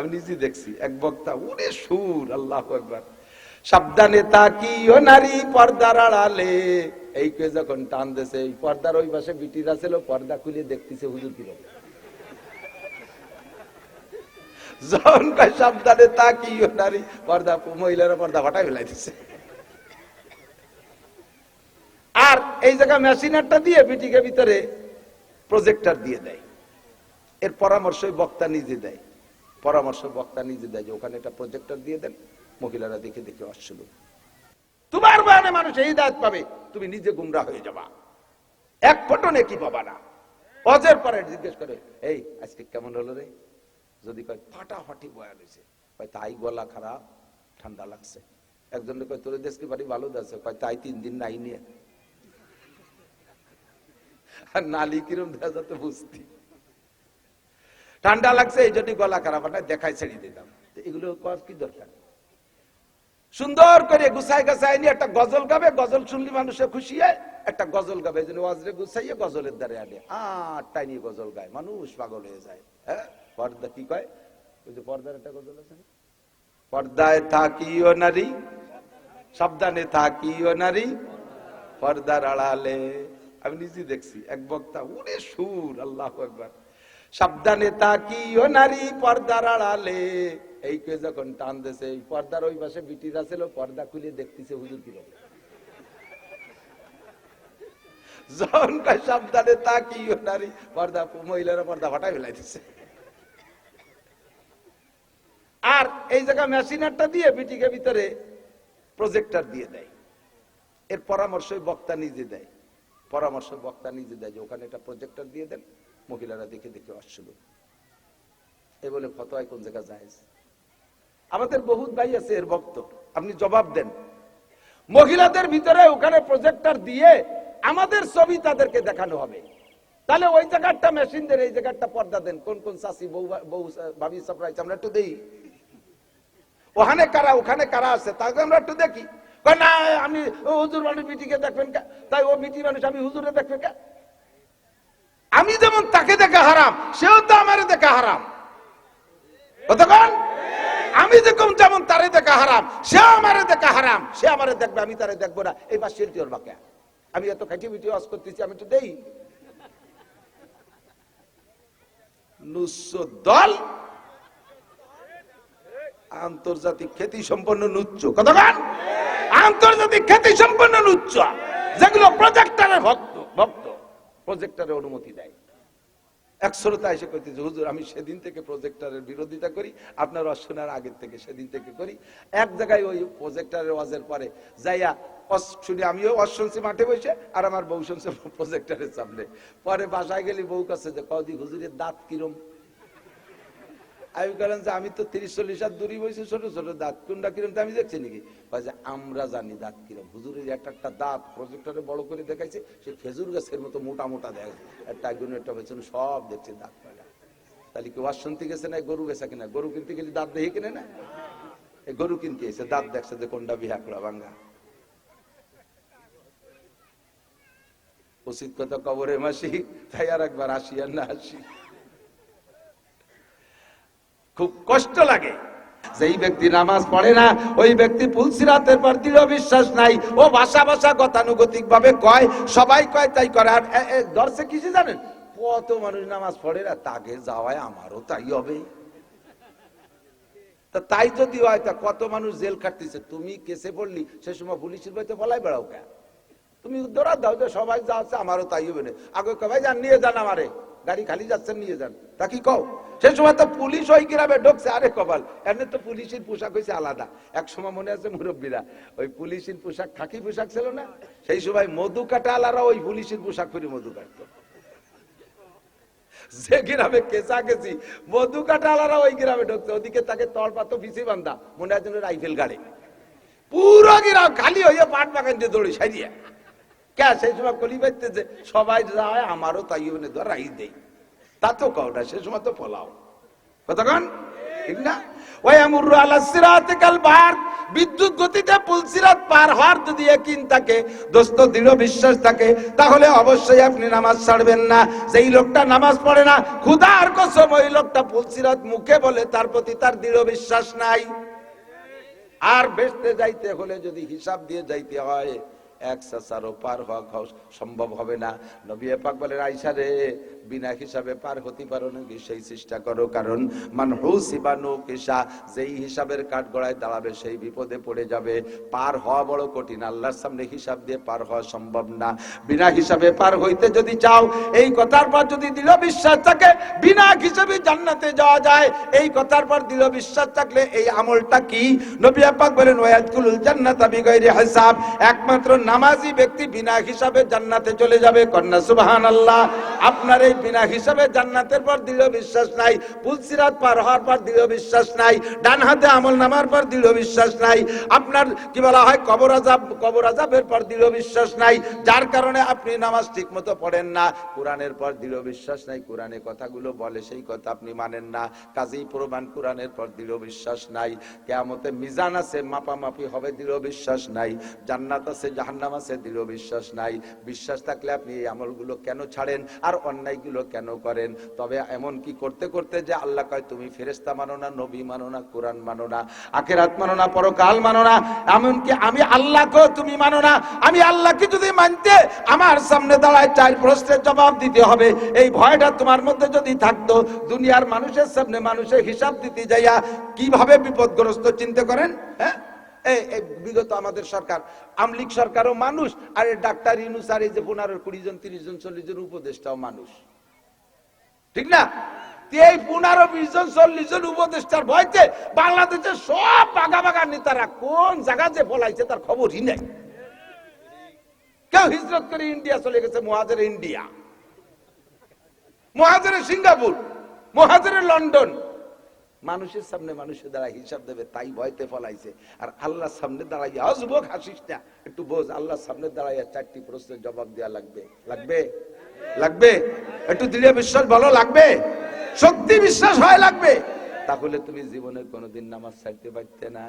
আমি নিজে দেখছি, এক বক্তা, ওরে সুর, আল্লাহ একবার সাবধানে তাকিও নারী পর্দার আড়ালে। এই কে যখন টান দেছে এই পর্দার ওই পাশে বিটিরা ছিল পর্দা খুলে দেখতেছে হুজুর কিরম। যখন সাবধানে নারী পর্দা, মহিলারা পর্দা ফেলাই আর এই জায়গা মেশিনারটা দিয়ে বিটিকে ভিতরে প্রজেক্টর দিয়ে দেয়। এর পরামর্শ বক্তা নিজে দেয়। পরামর্শ বক্তা নিজে দেয় যে ওখানে একটা প্রজেক্টর দিয়ে দেন, মহিলারা দেখে দেখে আসছিল তোমার বয়ানে মানুষ এই দায়িত্ব পাবে, তুমি নিজে গুমরা হয়ে যাবা। এক ফটনে কি পাবা না? অজের পরে জিজ্ঞেস করে, এই, আজকে কেমন হলো রে? যদি কয়, ফাটাফাটি বয়ান হয়েছে। কয়, তাই গলা খারাপ, ঠান্ডা লাগছে। একজন কয়, তোর দেশকে বাড়ি ভালো যাচ্ছে কয়, তাই তিন দিন নাই নিয়ে। আর নালি কিরম দেখা যাতে বুঝতি। ঠান্ডা লাগছে, এই জন্য গলা খারাপ দেখাই ছেড়ে দিতাম। এগুলো কি দরকার? সুন্দর করে গুছাই গাছাই নিয়ে একটা গজল গাবে, গজল শুনলি মানুষে খুশি হয়, একটা গজল গাবে, এই জন্য ওয়াজরে গুছাইয়ে গজলের দ্বারে আনে। আট টাইনি গজল গায়, মানুষ পাগল হয়ে যায়। হ্যাঁ? পর্দা কি কয়? ওই যে পর্দার একটা গজল আছে পর্দায় থাকিও নারী, সাবধানে থাকিও নারী, পর্দার আড়ালে। আমি নিজে দেখছি, এক বক্তা ওরে সুর, আল্লাহ একবার সাবধানে তাকিও নারী পর্দার আড়ালে। এই কে যখন টান দেছে এই পর্দার ওই পাশে বিটিরা ছিল পর্দা খুলে দেখতেছে হুজুর দিচ্ছে আর এই জায়গা মেশিনারটা দিয়ে ভিতরে প্রজেক্টর দিয়ে দেয়। এর পরামর্শ বক্তা নিজে দেয়। পরামর্শ বক্তা নিজে দেয় যে ওখানে একটা প্রজেক্টর দিয়ে দেন। মহিলারা দেখে দেখে আসছিল। এ বলে ফতোয়ায় কোন জায়গা যায় আমাদের বহুত ভাই আছে, এর ভক্ত। আপনি জবাব দেন। মহিলাদের ভিতরে ওখানে প্রজেক্টর দিয়ে আমাদের ছবি তাদেরকে দেখানো হবে। তাহলে ওই জায়গাটা মেশিন দেন এই জায়গাটা পর্দা দেন। কোন কোন চাষি বউ বউ, ভাবি সাপ্রাইজ আমরা একটু দেই ওখানে কারা ওখানে কারা আছে, তাকে আমরা একটু দেখি। না, আমি হুজুর মানুষ বিটিকে দেখবেন তাই ও বিটি মানুষ, আমি হুজুরে দেখবেন আমি যেমন তাকে দেখা হারাম, সেও তো আমার দেখা হারাম। কতক্ষণ আমি যেরকম যেমন তারে দেখা হারাম সে আমারে দেখা হারাম। সে আমারে দেখবে, আমি তারে দেখব না। এই বা শিল্পী ওর বাকে। আমি এত খাটি বিটি অস করতেছি, আমি তো দেই। দল। আন্তর্জাতিক খ্যাতি সম্পন্ন নুচ্চ। কতক্ষণ আন্তর্জাতিক খ্যাতি সম্পন্ন নুচ্চ। যেগুলো প্রজেক্টরের ভক্ত। ভক্ত প্রজেক্টরের অনুমতি দেয়। এক শ্রোতা এসে কইতেছে হুজুর, আমি সেদিন থেকে প্রজেক্টারের বিরোধিতা করি, আপনার অশোনার আগের থেকে সেদিন থেকে করি। এক জায়গায় ওই প্রজেক্টারের ওয়াজের পরে যাইয়া শুনে, আমিও অস শুনছি মাঠে বসে, আর আমার বউ শুনছে প্রজেক্টারের সামনে। পরে বাসায় গেলি বউ কাছে যে কদি হুজুরের দাঁত কিরম? আমি বললাম যে আমি তো তিরিশ, চল্লিশ হাত দূরে বসে ছোট ছোট দাঁত। কোনটা কিরম? আমি দেখছি নাকি? যে, আমরা জানি দাঁত কিরম। হুজুরের একটা একটা দাঁত প্রজেক্টরে বড় করে দেখাইছে, সে খেজুর গাছের মতো মোটা মোটা দেখ। একটা একজন একটা পেছনে সব দেখছে দাঁত তাহলে কি গেছে না, গরু গেছে কিনা? গরু কিনতে গেলে দাঁত দেখে কিনে না? গরু কিনতে এসে দাঁত দেখছে যে কোনটা বিহা ভাঙ্গা। উচিত কথা কবরে মাসি তাই আর একবার আসি আর না আসি। খুব কষ্ট লাগে। যেই ব্যক্তি নামাজ পড়ে না, ওই ব্যক্তি পুলসিরাতের পর দৃঢ় বিশ্বাস নাই। ও ভাষা ভাষা গতানুগতিক ভাবে কয়, সবাই কয়, তাই করে। আর দর্শে কিছু জানেন? কত মানুষ নামাজ পড়ে না, তাকে যাওয়ায় আমারও তাই হবে। তা তাই যদি হয়, তা কত মানুষ জেল খাটতেছে? তুমি কেসে পড়লি, সে সময় পুলিশের বাড়িতে বলাই বেড়াও কে? তুমি দৌড়া দাও, যে সবাই যা আছে, আমারও তাই হবে না। আগে কবাই যান, নিয়ে যান আমারে। গাড়ি খালি যাচ্ছেন, নিয়ে যান। তা কি কও? সে সময় তো পুলিশ ওই গ্রামে ঢুকছে, আরে কপাল। এমনি তো পুলিশের পোশাক হয়েছে আলাদা। এক সময় মনে আছে মুরব্বীরা, ওই পুলিশের পোশাক, খাকি পোশাক ছিল না? সেই সময় মধু কাটা আলারা ওই পুলিশের পোশাক করে মধু কাটতো। যে গ্রামে কেঁচা গেছি মধু কাটা আলারা ওই গ্রামে ঢুকছে। ওদিকে তাকে তলপাত বিসি বান্ধা। মনে হয় যেন রাইফেল গাড়ি? পুরো গ্রাম খালি হইয়া পাট বাগান দিয়ে দৌড়ি সারিয়া কে সেই সময় কলি বাইতে যে সবাই যায়, আমারও তাই ধর রাই দেই কওটা, সে সময় তো ফলাও কতক্ষণ? ঠিক না? আলা কাল বিদ্যুৎ গতিতে পুলসিরাত পার হওয়ার যদি থাকে, দোস্ত, দৃঢ় বিশ্বাস থাকে, তাহলে অবশ্যই আপনি নামাজ ছাড়বেন না। যেই লোকটা নামাজ পড়ে না, ক্ষুধার কসম ওই লোকটা পুলসিরাত মুখে বলে, তার প্রতি তার দৃঢ় বিশ্বাস নাই। আর বেচতে যাইতে হলে যদি হিসাব দিয়ে যাইতে হয় এক সাসারও পার হওয়া সম্ভব হবে না। নবী পাক বলেন আইসা রে, বিনা হিসাবে পার হতে পারো নাকি সেই চেষ্টা করো, কারণ মান হুসিবানু কিসা যেই হিসাবের কাঠ গড়ায় দাঁড়াবে সেই বিপদে পড়ে যাবে। পার হওয়া বড় কঠিন, আল্লাহর সামনে হিসাব দিয়ে পার হওয়া সম্ভব না। বিনা হিসাবে পার হইতে যদি চাও, এই কথার পর যদি দৃঢ় বিশ্বাস থাকে, বিনা হিসাবে জান্নাতে যাওয়া যায়। এই কথার পর দৃঢ় বিশ্বাস থাকলে এই আমলটা কি? নবী পাক বলেন ওয়ায়াদকুলুল জান্নাতা বিগাইরি হিসাব। একমাত্র নামাজি ব্যক্তি বিনা হিসাবে জান্নাতে চলে যাবে, কন্যা, সুবহানাল্লাহ। আপনার এই বিনা হিসাবে জান্নাতের পর দৃঢ় বিশ্বাস নাই পুলসিরাত পার হওয়ার পর দৃঢ় বিশ্বাস নাই, ডান হাতে আমল নামার পর দৃঢ় বিশ্বাস নাই, আপনার কি বলা হয়, কবর আজাব, কবর আজাবের পর দৃঢ় বিশ্বাস নাই, যার কারণে আপনি নামাজ ঠিক মতো পড়েন না, কোরআনের পর দৃঢ় বিশ্বাস নাই, কোরআনে কথাগুলো বলে সেই কথা আপনি মানেন না, কাজেই প্রমাণ কোরআনের পর দৃঢ় বিশ্বাস নাই, কেয়ামতে মিজান আছে, মাপামাপি হবে, দৃঢ় বিশ্বাস নাই, জান্নাত আছে জাহান্নাম আছে দৃঢ় বিশ্বাস নাই। বিশ্বাস থাকলে আপনি এই আমলগুলো কেন ছাড়েন? আর অন্যায়গুলো কেন করেন? তবে এমন কি করতে করতে যে আল্লাহ কয়, তুমি ফেরেস্তা মানো না, নবী মানো না, কোরআন মানো না, আখেরাত মানো না, পরকাল মানো না, এমনকি আমি আল্লাহকে তুমি মানো না। আমি আল্লাহকে যদি মানতে আমার সামনে দাঁড়ায়, চার প্রশ্নের জবাব দিতে হবে। এই ভয়টা তোমার মধ্যে যদি থাকতো, দুনিয়ার মানুষের সামনে মানুষের হিসাব দিতে যাইয়া কীভাবে বিপদগ্রস্ত চিন্তা করেন? হ্যাঁ? বিগত আমাদের সরকার, আমলিক সরকারও মানুষ, আর ডাক্তার ইনুস আর এই যে পনেরো, কুড়ি জন, তিরিশ জন, চল্লিশ জন উপদেষ্টাও মানুষ। ঠিক না? এই পনেরো, বিশ জন, চল্লিশ জন উপদেষ্টার ভয়তে বাংলাদেশের সব বাগা বাগা নেতারা কোন জায়গা যে বলাইছে তার খবরই নেই। কেউ হিজরত করে ইন্ডিয়া চলে গেছে, মহাজের ইন্ডিয়া। মহাজের সিঙ্গাপুর, মহাজের লন্ডন। মানুষের সামনে মানুষের দ্বারা হিসাব দেবে, তাই ভয়তে ফলাইছে। আর আল্লাহর সামনে দাঁড়াইয়া হসবক হাসিস না। একটু বোঝ, আল্লাহর সামনে দাঁড়াইয়া চারটি প্রশ্নের জবাব দেওয়া লাগবে। লাগবে? লাগবে? একটু দৃঢ় বিশ্বাস ভালো লাগবে? সত্যি বিশ্বাস হয়, লাগবে। তাহলে তুমি জীবনে কোনোদিন নামাজ ছাড়তে পারতে না।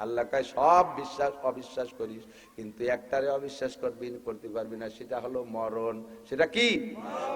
আল্লাহ কয় সব বিশ্বাস, অবিশ্বাস করিস। কিন্তু একটারে অবিশ্বাস করবি, করতে পারবি না, সেটা হলো মরণ। সেটা কি?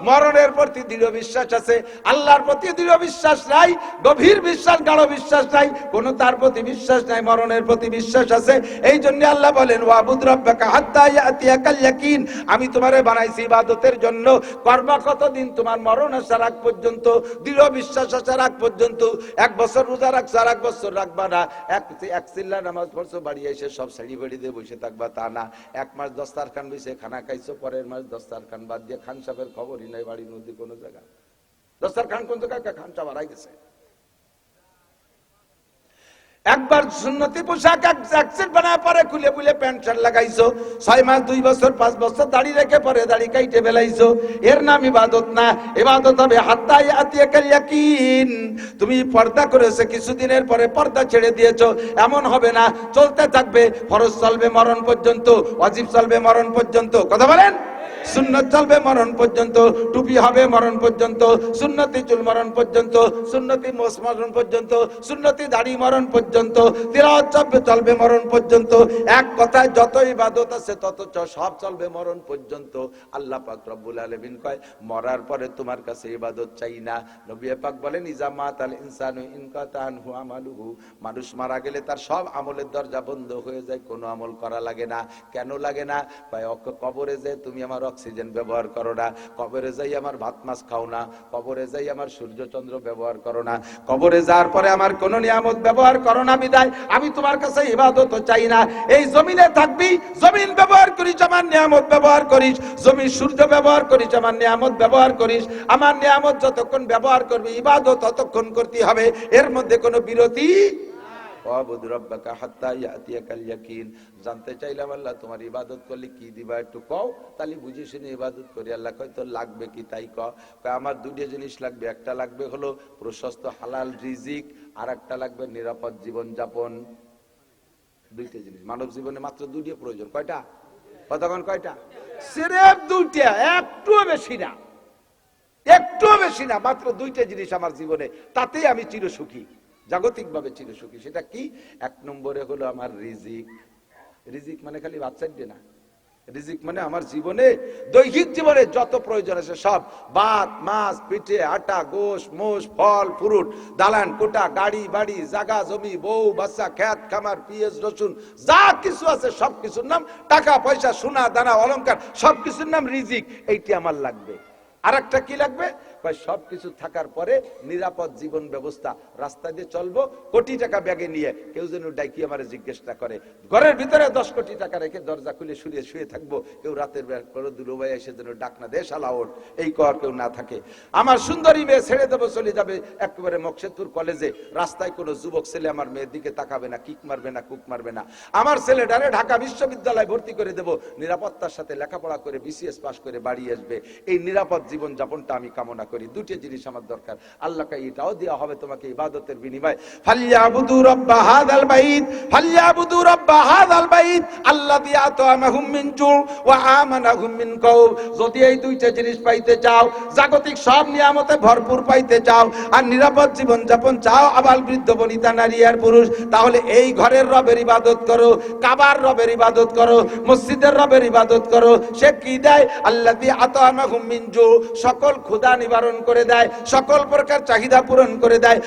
মরণের প্রতি দৃঢ় বিশ্বাস আছে। আল্লাহর প্রতি দৃঢ় বিশ্বাস নাই, গভীর বিশ্বাস, গাঢ় বিশ্বাস নাই, কোন তার প্রতি বিশ্বাস নাই, মরণের প্রতি বিশ্বাস আছে। এই জন্য আল্লাহ বলেন, ওয়াবুদ রব্বাকা হাত্তা ইয়াতিয়াকাল ইয়াকিন। আমি তোমারে বানাইছি ইবাদতের জন্য। কর্মা কতদিন তোমার মরণ আসার আগ পর্যন্ত? দৃঢ় বিশ্বাস আসার আগ পর্যন্ত। এক বছর রোজা রাখছো আর এক বছর রাখবা না। এক এক চিল্লা নামাজ পড়ছো, বাড়ি এসে সব শাড়ি বাড়ি দিয়ে বসে থাকবা, তা না। এক মাস দস্তার খান বসে খানা খাইছো, পরের মাস দস্তার খান বাদ দিয়ে খান সাহেবের খবরই নাই বাড়ি নদী কোনো জায়গা। দস্তার খান কোন জায়গায়? খান সাহেব গেছে। একবার সুন্নতি পোশাক এক বানায় পরে খুলে খুলে প্যান্ট শার্ট লাগাইছো। ছয় মাস, দুই বছর, পাঁচ বছর দাড়ি রেখে পরে দাড়ি কাইটে বেলাইছো এর নাম ইবাদত না। ইবাদত হবে হাত্তাই আতিয়া কালিয়াকিন তুমি পর্দা করেছ, কিছুদিনের পরে পর্দা ছেড়ে দিয়েছ। এমন হবে না। চলতে থাকবে। ফরজ চলবে মরণ পর্যন্ত অজিব চলবে মরণ পর্যন্ত। কথা বলেন? সুন্নত চলবে, মরণ পর্যন্ত, টুপি হবে, মরণ পর্যন্ত, সুন্নতি চুল মরণ পর্যন্ত, সুন্নতি মোস মরণ পর্যন্ত, সুন্নতি দাড়ি মরণ পর্যন্ত তিরাওয়াত চলবে চলবে মরণ পর্যন্ত। এক কথায় যত ইবাদত আছে, তত সব চলবে মরণ পর্যন্ত। আল্লাহ পাক রব্বুল আলামিন কয়, মরার পরে তোমার কাছে ইবাদত চাই না। নবী পাক বলেন, ইজা মাত আল ইনসানু ইনকাতান হু আমালুহু। মানুষ মারা গেলে তার সব আমলের দরজা বন্ধ হয়ে যায়, কোনো আমল করা লাগে না। কেন লাগে না? কবরে যে তুমি আমার অক্সিজেন ব্যবহার করো না। কবরে যাই আমার ভাত মাছ খাও না। কবরে যাই আমার সূর্য চন্দ্র ব্যবহার করো না। কবরে যাওয়ার পরে আমার কোন নিয়ামত ব্যবহার করো না বিদায়। আমি তোমার কাছে ইবাদত চাই না। এই জমিনে থাকবি, জমিন ব্যবহার করিস, আমার নিয়ামত ব্যবহার করিস। জমি সূর্য ব্যবহার করিস, আমার নিয়ামত ব্যবহার করিস। আমার নিয়ামত যতক্ষণ ব্যবহার করবি, ইবাদত ততক্ষণ করতে হবে। এর মধ্যে কোনো বিরতি জানতে চাইলাম আল্লাহ, তোমার ইবাদত করলে কি দিবা একটু কও। তাহলে বুঝে শুনে ইবাদত করি। আল্লাহ কয়, তোর লাগবে কি? তাই কয়, আমার দুটো জিনিস লাগবে। একটা লাগবে হলো প্রশস্ত হালাল রিজিক আর একটা লাগবে নিরাপদ জীবনযাপন। দুইটা জিনিস। মানব জীবনে মাত্র দুইটা প্রয়োজন। কয়টা? কতক্ষণ কয়টা? সিরেফ দুইটা একটু বেশি না। একটু বেশি না। মাত্র দুইটা জিনিস আমার জীবনে। তাতেই আমি চিরসুখী। জাগতিকভাবে চিরসুখী। সেটা কি? এক নম্বরে হলো আমার রিজিক। রিজিক মানে খালি বাচ্চার না রিজিক মানে আমার জীবনে, দৈহিক জীবনে যত প্রয়োজন আছে সব। ভাত মাছ, পিঠে, আটা, গোশ, মোষ, ফল, ফ্রুট, দালান, কোটা, গাড়ি, বাড়ি, জাগা, জমি, বউ, বাচ্চা, খ্যাত, খামার পিএস রসুন, যা কিছু আছে সব কিছুর নাম, টাকা, পয়সা, সোনা, দানা, অলংকার, সব কিছুর নাম রিজিক। এইটি আমার লাগবে। আর কি লাগবে? সব কিছু থাকার পরে নিরাপদ জীবন ব্যবস্থা রাস্তা দিয়ে চলবো, কোটি টাকা ব্যাগে নিয়ে কেউ যেন ডাইকি আমার জিজ্ঞেস করে। ঘরের ভিতরে দশ কোটি টাকা রেখে দরজা খুলে শুয়ে শুয়ে থাকব, কেউ রাতের বেলা দুলোবাই এসে যেন ডাক না দেশ আলাওর এই কর কেউ না থাকে। আমার সুন্দরী মেয়ে ছেড়ে দেবো, চলে যাবে একেবারে মকসেদপুর কলেজে। রাস্তায় কোনো যুবক ছেলে আমার মেয়ের দিকে তাকাবে না, কিক মারবে না, কুক মারবে না। আমার ছেলেটারে ঢাকা বিশ্ববিদ্যালয়ে ভর্তি করে দেব। নিরাপত্তার সাথে লেখাপড়া করে বিসিএস পাস করে বাড়ি আসবে। এই নিরাপদ জীবন যাপনটা আমি কামনা করি, দুটি জিনিস আমার দরকার। আল্লাহকে এটাও দেওয়া হবে তোমাকে ইবাদতের বিনিময়। ফালিয়াবুদু রাব্বা রাব্বা আমানাহুম মিন কাউব যদি এই দুইটা জিনিস পাইতে চাও, জাগতিক সব নিয়ামতে ভরপুর পাইতে চাও, আর নিরাপদ চাও বৃদ্ধ বনিতা নারী আর পুরুষ, তাহলে এই ঘরের রবের ইবাদত করো, কাবার রবের ইবাদত করো, মসজিদের রবের ইবাদত করো। সে কি দেয়? আল্লাযী আতামাহুম মিন জু। সকল ক্ষুধা নিবারণ করে দেয়, সকল প্রকার চাহিদা পূরণ করে দেয়।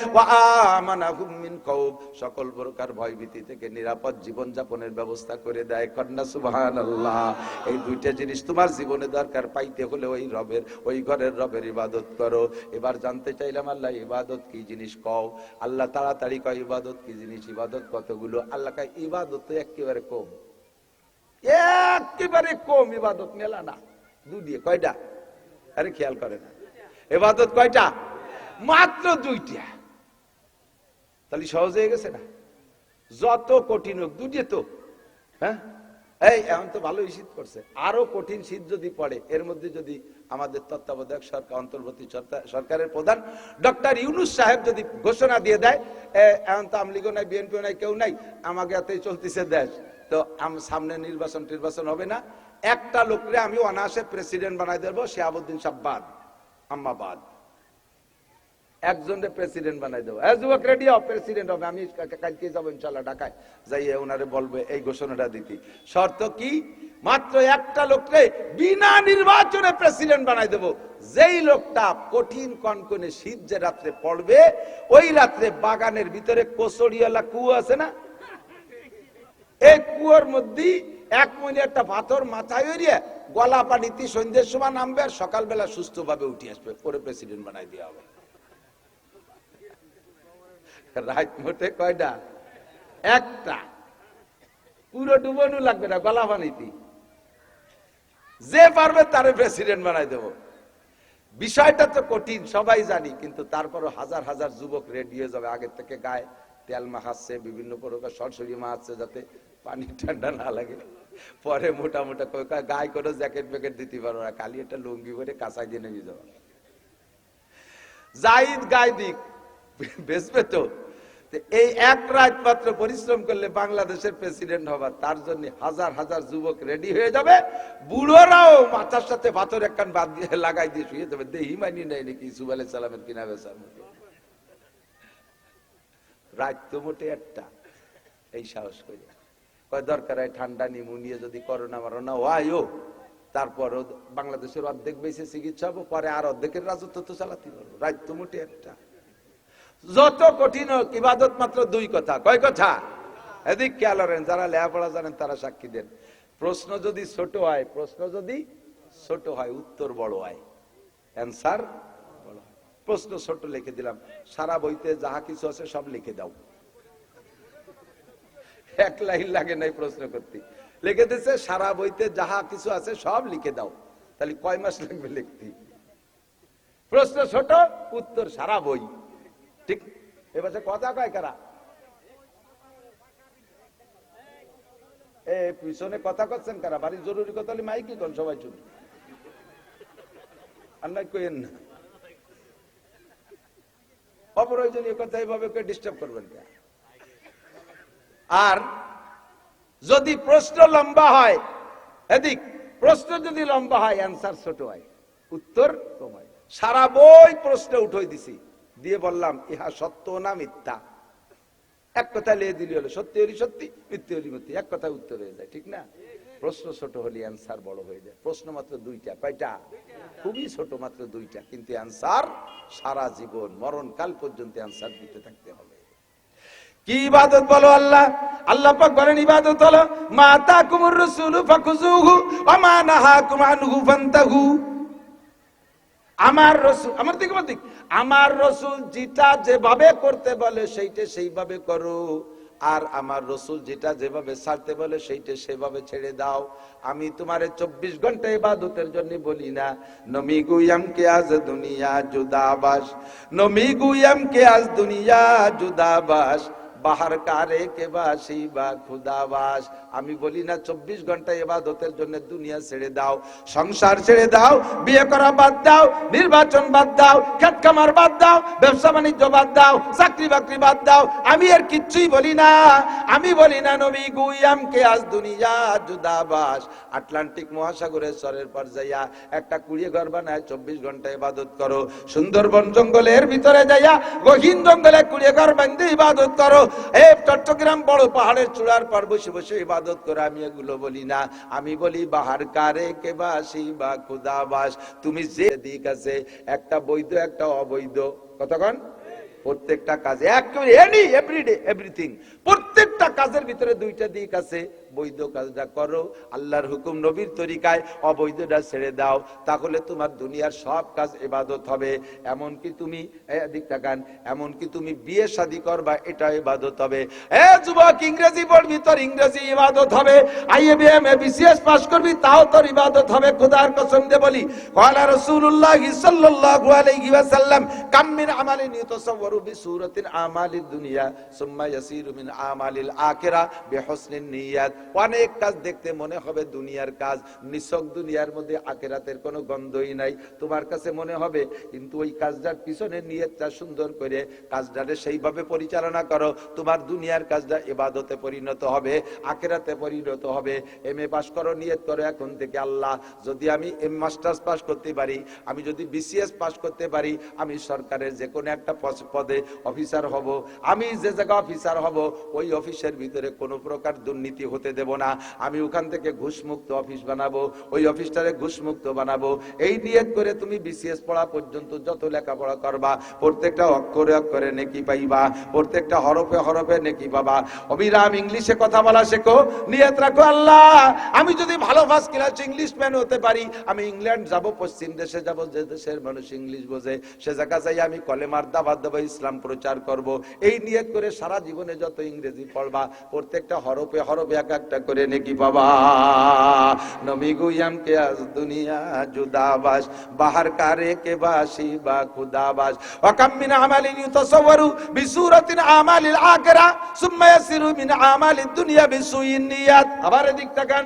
আমানাহুম মিন কাউব সকল প্রকার ভয়ভীতি থেকে নিরাপদ জীবন যাপনের ব্যবস্থা করে দেয়। কন্যা, সুবহানাল্লাহ, এই দুইটা জিনিস তোমার জীবনে দরকার, পাইতে হলে ওই রবের, ওই ঘরের রবের ইবাদত করো। এবার জানতে চাইলাম, আল্লাহ ইবাদত কি জিনিস কও? আল্লাহ তাড়াতাড়ি কয়, ইবাদত কি জিনিস? ইবাদত কতগুলো? আল্লাহ কয়, ইবাদত তো একেবারে কম। একেবারে কম ইবাদত, মেলা না। দু দিয়ে কয়টা? আরে খেয়াল করে না। এবাদত কয়টা? মাত্র দুইটা। তাহলে সহজ হয়ে গেছে না? যত কঠিন হোক দুটি তো। হ্যাঁ? এই, এখন তো ভালোই শীত করছে আরও কঠিন শীত যদি পড়ে, এর মধ্যে যদি আমাদের তত্ত্বাবধায়ক সরকার, অন্তর্বর্তী সরকারের প্রধান ডক্টর ইউনুস সাহেব যদি ঘোষণা দিয়ে দেয় এখন তো আমলিগও নাই, বিএনপিও নাই, কেউ নাই, আমাকে এতই চলতেছে দেশ। তো আম- সামনে নির্বাচন টির্বাচন হবে না। একটা লোকরে আমি অনায়াসে প্রেসিডেন্ট বানাই দেবো শিয়াবুদ্দিন সাব্বাদ আম্মাবাদ। একজনের প্রেসিডেন্ট বানাই দেবো। হ্যাঁ রেডি হও প্রেসিডেন্ট হবে। আমি কালকে যাব ইনশাল্লাহ ঢাকায়। যাইয়ে ওনারে এই ঘোষণাটা শর্ত কি? মাত্র একটা লোককে বিনা নির্বাচনে প্রেসিডেন্ট বানাই যেই লোকটা কঠিন কনকনে শীত যে রাত্রে পড়বে, ওই রাত্রে বাগানের ভিতরে কোচড়িওয়ালা কুয়ো আছে না? এই কুয়োর মধ্যে এক মনে একটা পাথর মাথায় গলা পানিতে সন্ধ্যের সময় নামবে আর সকালবেলা সুস্থভাবে উঠে আসবে। পরে প্রেসিডেন্ট বানাই দেওয়া হবে। কয়টা? একটা। পুরো ডুবানো লাগবে না গলা পানিতে যে পারবে তারে প্রেসিডেন্ট বানাই দেব। বিষয়টা তো কঠিন, সবাই জানি, কিন্তু তারপরও হাজার হাজার যুবক রেডি হয়ে যাবে আগের থেকে গায়ে। তেল মাখাচ্ছে, বিভিন্ন প্রকার সরসরি মাখাচ্ছে যাতে পানি ঠান্ডা না লাগে। পরে মোটা মোটা গায়ে কোনো জ্যাকেট প্যাকেট দিতে পারব না, খালি একটা লুঙ্গি করে কাঁচাই দিয়ে নেমে যাব জাহিদ গায়ে দিক বেসবে তো। এই এক রাত মাত্র পরিশ্রম করলে বাংলাদেশের প্রেসিডেন্ট হবার, তার জন্য হাজার হাজার যুবক রেডি হয়ে যাবে। বুড়োরাও মাথার সাথে পাথর একখান বাদ দিয়ে লাগাই দিয়ে শুয়ে যাবে। দেহি মানি নাই নাকি ইসুফ আলাই সালামের কিনা বেসার মতো। রাত তো মোটে একটা, এই সাহস করে দরকার হয় ঠান্ডা নিমুনিয়া যদি করোনা মারোনা হয় তারপর বাংলাদেশের অর্ধেক বেশি চিকিৎসা হব, পরে আর অর্ধেকের রাজত্ব তো চালাতে পারব। তো মোটে একটা। যত কঠিন হোক, ইবাদত মাত্র দুই কথা। কয় কথা? এদিক খেয়াল করেন যারা লেখাপড়া জানেন তারা সাক্ষী দেন। প্রশ্ন যদি ছোট হয়, প্রশ্ন যদি ছোট হয়, উত্তর বড় হয়। অ্যান্সার বড় প্রশ্ন ছোট লিখে দিলাম। সারা বইতে যাহা কিছু আছে সব লিখে দাও। এক লাইন লাগে নাই প্রশ্ন করতে। লিখে দিচ্ছে সারা বইতে যাহা কিছু আছে সব লিখে দাও। তাহলে কয় মাস লাগবে লিখতে? প্রশ্ন ছোট, উত্তর সারা বই। ঠিক? এবার কথা কয় কারা? এ, পিছনে কথা করছেন কারা? বাড়ির জরুরি কথা হলে মাইকি কোন সবাই শুনি আর কইেন না। অপ্রয়োজনীয় কথা এইভাবে ডিস্টার্ব করবেন না আর যদি প্রশ্ন লম্বা হয়, এদিক, প্রশ্ন যদি লম্বা হয় অ্যান্সার ছোট হয়। উত্তর কম হয় সারা বই প্রশ্ন উঠোই দিছি। দিয়ে বললাম, ইহা সত্য না মিথ্যা? এক কথা লিয়ে দিলি হলো, সত্যি হলি সত্যি, মিথ্যে হলি মিথ্যে। এক কথা উত্তর হয়ে যায়, ঠিক না? প্রশ্ন ছোট হলে অ্যান্সার বড় হয়ে যায়। প্রশ্ন মাত্র দুইটা, কয়টা? খুবই ছোট মাত্র দুইটা। কিন্তু অ্যান্সার সারা জীবন, মরণকাল পর্যন্ত অ্যান্সার দিতে থাকতে হবে। কি ইবাদত বলো আল্লাহ? আল্লাহ পাক বলেন, ইবাদত হলো, মা তাকুমুর রাসূলু ফাকুজুহু ওয়া মা নাহাকুম আনহু ফান্তাহু। আমার রসুল, আমার দিক আমার আমার রসুল যেটা যেভাবে করতে বলে সেইটা সেইভাবে করো। আর আমার রসুল যেটা যেভাবে ছাড়তে বলে সেইটা সেভাবে ছেড়ে দাও। আমি তোমারে চব্বিশ ঘণ্টা ইবাদতের জন্য বলি না। নমি গুয়াম কে আজ দুনিয়া জুদাবাস, নমি গুয়াম কে আজ দুনিয়া জুদাবাস। বাহার কারে কে বাসি বা খুদাবাস আমি বলি না, চব্বিশ ঘণ্টা এবাদতের জন্য দুনিয়া ছেড়ে দাও, সংসার ছেড়ে দাও, বিয়ে করা বাদ দাও, নির্বাচন বাদ দাও, খেত খামার বাদ দাও, ব্যবসা বাণিজ্য বাদ দাও, চাকরি বাকরি বাদ দাও। আমি আর কিচ্ছুই বলি না, আমি বলি না, নবী গুইয়াম কে আজ দুনিয়া জুদাবাস আটলান্টিক মহাসাগরের স্বরের পর যাইয়া একটা কুড়িয়ে ঘর বানায় চব্বিশ ঘণ্টা ইবাদত করো। সুন্দরবন জঙ্গলের ভিতরে যাইয়া গহীন জঙ্গলে কুড়িয়ে ঘর বান্ধে ইবাদত করো। চট্টগ্রাম বড় পাহাড়ের চূড়ার পর বসে বসে ইবাদত করে, আমি এগুলো বলি না। আমি বলি, বাহার কারে কে বাসি বা খুদাবাস তুমি যে দিক আছে, একটা বৈধ, একটা অবৈধ। কতক্ষণ? প্রত্যেকটা কাজে একেবারে এনি এভরিডে এভরিথিং প্রত্যেকটা কাজের ভিতরে দুইটা দিক আছে। বৈধ কাজটা করো, আল্লাহর হুকুম নবীর তরিকায় অবৈধটা ছেড়ে দাও, তাহলে তোমার দুনিয়ার সব কাজ এবাদত হবে। এমন কি তুমি দিকটা গান এমন কি তুমি বিয়ে শাদি করবা এটা এবাদত হবে। এ, যুবক, ইংরেজি পড়বি, তোর ইংরেজি ইবাদত হবে। আইএবিএম এ বিসিএস পাশ করবি, তাও তোর ইবাদত হবে। খোদার কসম দে বলি, কলা রসুল্লাহ সাল্লাল্লাহু আলাইহি ওয়াসাল্লাম, কাম মিন আমালিন ইউতাসাওয়ার অনেক কাজ দেখতে মনে হবে দুনিয়ার কাজ। দুনিয়ার মধ্যে কোনো গন্ধই নাই। তোমার কাছে মনে হবে, কিন্তু ওই কাজটার পিছনে নিয়তটা সুন্দর করে কাজটাকে সেইভাবে পরিচালনা করো। তোমার দুনিয়ার কাজটা এবাদতে পরিণত হবে আকেরাতে পরিণত হবে। এম এ পাশ করো, নিয়ত করো এখন থেকে আল্লাহ। যদি আমি এম মাস্টার্স পাস করতে পারি, আমি যদি বিসিএস পাস করতে পারি, আমি সরকারের যে কোনো একটা পদে অফিসার হব। আমি যে জায়গা অফিসার হব, ওই অফিসের ভিতরে কোনো প্রকার দুর্নীতি হতে দেব না। আমি ওখান থেকে ঘুষমুক্ত অফিস বানাবো, ওই অফিসটারে ঘুষমুক্ত বানাবো। এই নিয়ত করে তুমি বিসিএস পড়া পর্যন্ত যত লেখাপড়া করবা, প্রত্যেকটা অক্ষরে অক্ষরে নেকি পাইবা, প্রত্যেকটা হরফে হরফে নেকি পাবা। অবিরাম ইংলিশে কথা বলা শেখো, নিয়ত রাখো আল্লাহ। আমি যদি ভালো ফার্স্ট ক্লাস ইংলিশ ম্যান হতে পারি, আমি ইংল্যান্ড যাব, পশ্চিম দেশে যাব, যে দেশের মানুষ ইংলিশ বোঝে, সে জায়গা যাই আমি কলেমার দাবাত দেবো ইসলাম প্রচার করব। এই নিয়ত করে সারা জীবনে যত ইংরেজি পড়বা, প্রত্যেকটা হরফে হরফে এক একটা করে নেকি বাবা নবী গুয়াম কে আজ দুনিয়া জুদাবাস, বাহার কারে কে বাসি বা খুদাবাস। মিন বিসুরাতিন আমালিল মিন দুনিয়া বিসুইন নিয়াত। আবার এদিক তাকান।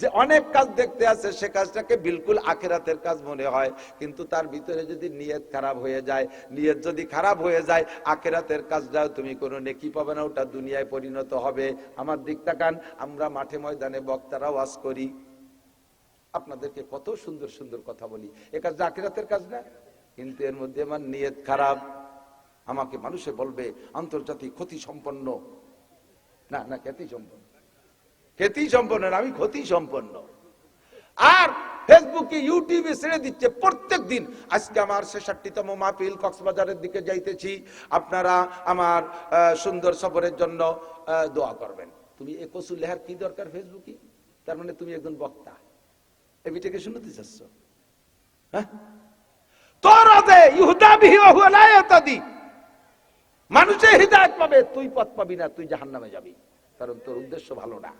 যে অনেক কাজ দেখতে আছে সে কাজটাকে বিলকুল আখেরাতের কাজ মনে হয়। কিন্তু তার ভিতরে যদি নিয়ত খারাপ হয়ে যায়, নিয়ত যদি খারাপ হয়ে যায়, আখেরাতের কাজটাও তুমি কোনো নেকি পাবে না, ওটা দুনিয়ায় পরিণত হবে। আমার দিক তাকান, আমরা মাঠে ময়দানে বক্তারা ওয়াজ করি। আপনাদেরকে কত সুন্দর সুন্দর কথা বলি। এ কাজ আখেরাতের কাজ না? কিন্তু এর মধ্যে আমার নিয়ত খারাপ। আমাকে মানুষে বলবে, আন্তর্জাতিক ক্ষতি সম্পন্ন না না খ্যাতি সম্পন্ন খ্যাতি সম্পন্ন না, আমি ক্ষতি সম্পন্ন। আর ফেসবুকে ইউটিউবে ছেড়ে দিচ্ছে প্রত্যেক দিন। আজকে আমার ছেষট্টিতম মাহফিল কক্সবাজারের দিকে যাইতেছি। আপনারা আমার সুন্দর সফরের জন্য দোয়া করবেন। তুমি এ লেহার কি দরকার ফেসবুকে? তার মানে তুমি একজন বক্তা। এ বিটাকে শুনতে চাচ্ছ? হ্যাঁ? তোর দে ইহুদা বিহি ওয়া হুয়া লা ইয়াতাদি। মানুষে হৃদায়ত পাবে তুই পথ পাবি না তুই জাহান্নামে যাবি। কারণ তোর উদ্দেশ্য ভালো না।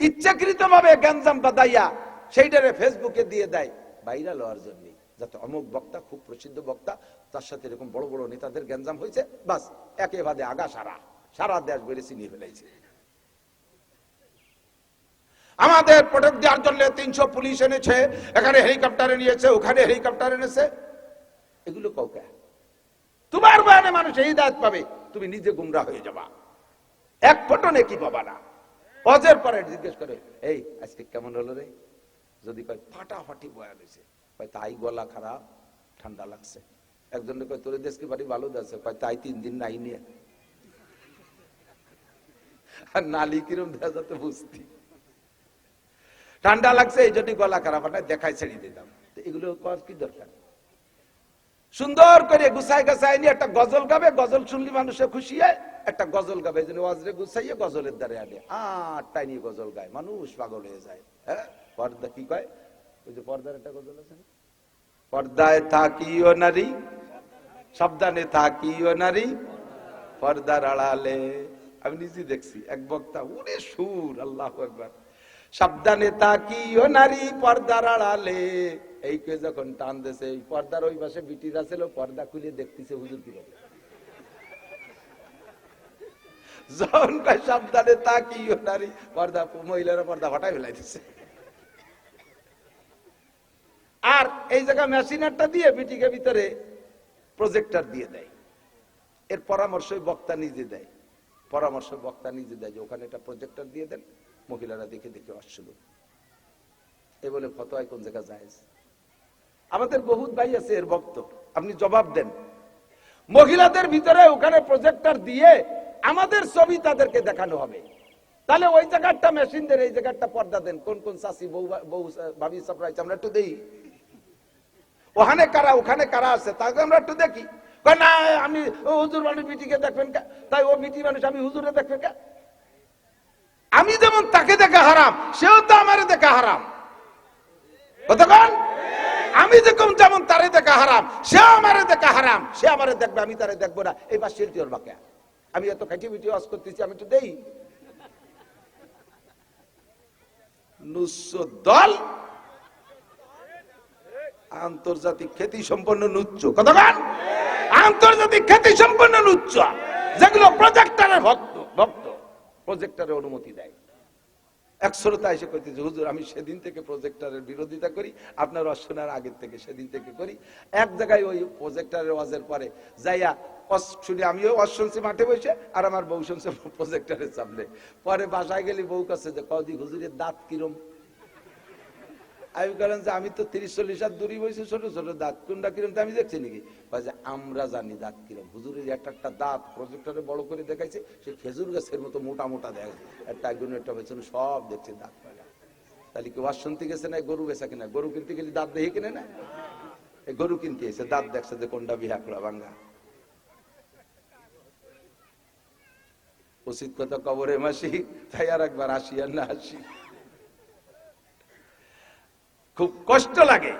ইচ্ছাকৃত ভাবে গ্যাঞ্জাম বাদাইয়া সেইটারে ফেসবুকে দিয়ে দেয়। ভাইরাল হওয়ার জন্য। যাতে অমুক বক্তা, খুব প্রসিদ্ধ বক্তা, তার সাথে এরকম বড় বড় নেতাদের গ্যাঞ্জাম হয়েছে, বাস একেবারে আগা সারা। সারা দেশ বেড়ে চিনিয়ে ফেলেছে আমাদের প্রোটেক্ট দেওয়ার জন্য তিনশো পুলিশ এনেছে, এখানে হেলিকপ্টার নিয়েছে, ওখানে হেলিকপ্টার এনেছে। এগুলো কৌকা তোমার বয়ানে মানুষ এই দায়িত্ব পাবে, তুমি নিজে গুমরা হয়ে যাবা। এক ফোটনে কি পাবা না। অজের পরে জিজ্ঞেস করে, এই, আজকে কেমন হলো রে? যদি কয়, ফাটাফাটি বয়ান হয়েছে কয়, তাই গলা খারাপ, ঠান্ডা লাগছে। একজন কয়, তোর দেশকে বাড়ি ভালো আছে কয়, তাই তিন দিন নাই নিয়ে। আর নালি কিরম দেখা যাতে বুঝতি। ঠান্ডা লাগছে, এই জন্য গলা খারাপ। ছেড়ে দিতাম। এগুলো কি দরকার? সুন্দর করে গুছাই গাছাই নিয়ে একটা গজল গাবে, গজল শুনলি মানুষে খুশি হয়। একটা গজল গাবে ওয়াজরে গুছাইয়ে গজলের দ্বারে আনে। আটটাই নিয়ে গজল গায়, মানুষ পাগল হয়ে যায়। হ্যাঁ? পর্দা কি কয়? ওই যে পর্দার একটা গজল আছে পর্দায় থাকিও নারী, সাবধানে থাকিও নারী, পর্দার আড়ালে। আমি নিজে দেখছি, এক বক্তা ওরে সুর, আল্লাহ একবার সাবধানে তাকিও নারী, পর্দার আড়ালে। এই কে যখন টান এই পর্দার ওই পাশে বিটিরা ছিল পর্দা খুলে দেখতেছে হুজুর কি বলে। তাকিও নারী পর্দা মহিলারা পর্দা ফেলাই দিচ্ছে আর এই মেশিনারটা দিয়ে ভিতরে প্রজেক্টর দিয়ে দেয়। এর পরামর্শ বক্তা নিজে দেয়। পরামর্শ বক্তা নিজে দেয় যে ওখানে একটা প্রজেক্টর দিয়ে দেন, মহিলারা দেখে দেখে আসছিল এ বলে ফতোয়ায় কোন জায়গা যায় আমাদের বহুত ভাই আছে এর ভক্ত, আপনি জবাব দেন। মহিলাদের ভিতরে ওখানে প্রজেক্টার দিয়ে আমাদের ছবি তাদেরকে দেখানো হবে। তাহলে ওই জায়গাটা মেশিন দেন, এই জায়গাটা পর্দা দেন। কোন কোন চাষি বউ বউ, ভাবি সাপ্রাইজ আমরা একটু দেই ওখানে কারা ওখানে কারা আছে তাকে আমরা একটু দেখি। না, আমি হুজুর মানুষ বিটিকে দেখবেন কা? তাই ও বিটি মানুষ, আমি হুজুরে দেখবেন কা? আমি যেমন তাকে দেখা হারাম, সেও তো আমার দেখা হারাম। কতক্ষণ আমি যেরকম যেমন তারে দেখা হারাম সে আমারে দেখা হারাম, সে আমারে দেখবে, আমি তারে দেখব না। এই পাশ বাকে। আমি এত খাইটি মিটি ওয়াজ করতেছি, আমি তো দেই। দল? আন্তর্জাতিক খ্যাতি সম্পন্ন নুচ্চ। কতক্ষণ আন্তর্জাতিক খ্যাতি সম্পন্ন নুচ্চ। যেগুলো প্রজেক্টরের ভক্ত ভক্ত। প্রজেক্টরের অনুমতি দেয়। এক শ্রোতা এসে হুজুর, আমি সেদিন থেকে প্রজেক্টারের বিরোধিতা করি, আপনার অশোনার আগের থেকে সেদিন থেকে করি। এক জায়গায় ওই প্রজেক্টরের ওয়াজের পরে যাইয়া শুনি, আমিও ওয়াজ শুনছি মাঠে বসে, আর আমার বউ শুনছে সামনে। পরে বাসায় গেলি, বউ কাছে যে কদি হুজুরের দাঁত কিরম? আমি যে, আমি তো তিরিশ চল্লিশ হাত বসে, ছোট ছোট দাঁত, কোনটা কিরম? আমি দেখছি নাকি। যে, আমরা জানি দাঁত কিরম। হুজুরের একটা একটা দাঁত প্রজেক্টরে বড় করে দেখাইছে, সে খেজুর গাছের মতো মোটা মোটা দেয় একটা একজন একটা পেছনে সব দেখছে দাঁত তাহলে কি ওয়াজ শুনতে গেছে না, গরু বেচা কিনা? গরু কিনতে গেলে দাঁত দেখে কিনে না? গরু কিনতে এসে দাঁত দেখছে যে, কোনটা বিহা করা ভাঙ্গা উচিত কথা কবরে মাসি তাই আর একবার আসি আর না আসি। খুব কষ্ট লাগে।